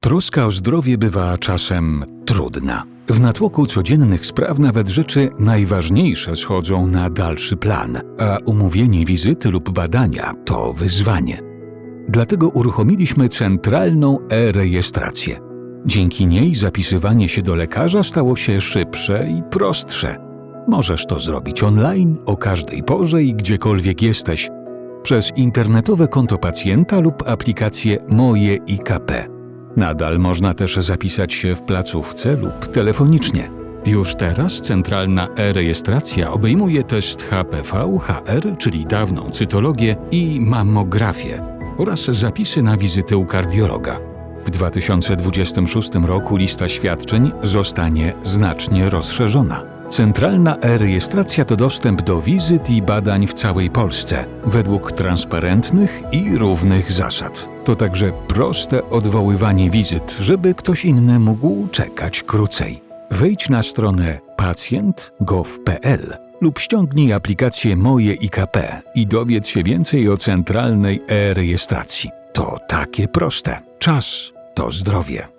Troska o zdrowie bywa czasem trudna. W natłoku codziennych spraw nawet rzeczy najważniejsze schodzą na dalszy plan, a umówienie wizyty lub badania to wyzwanie. Dlatego uruchomiliśmy centralną e-rejestrację. Dzięki niej zapisywanie się do lekarza stało się szybsze i prostsze. Możesz to zrobić online o każdej porze i gdziekolwiek jesteś, przez internetowe konto pacjenta lub aplikację Moje IKP. Nadal można też zapisać się w placówce lub telefonicznie. Już teraz centralna e-rejestracja obejmuje test HPV, HR, czyli dawną cytologię i mammografię oraz zapisy na wizytę u kardiologa. W 2026 roku lista świadczeń zostanie znacznie rozszerzona. Centralna e-rejestracja to dostęp do wizyt i badań w całej Polsce według transparentnych i równych zasad. To także proste odwoływanie wizyt, żeby ktoś inny mógł czekać krócej. Wejdź na stronę pacjent.gov.pl lub ściągnij aplikację Moje IKP i dowiedz się więcej o centralnej e-rejestracji. To takie proste. Czas to zdrowie.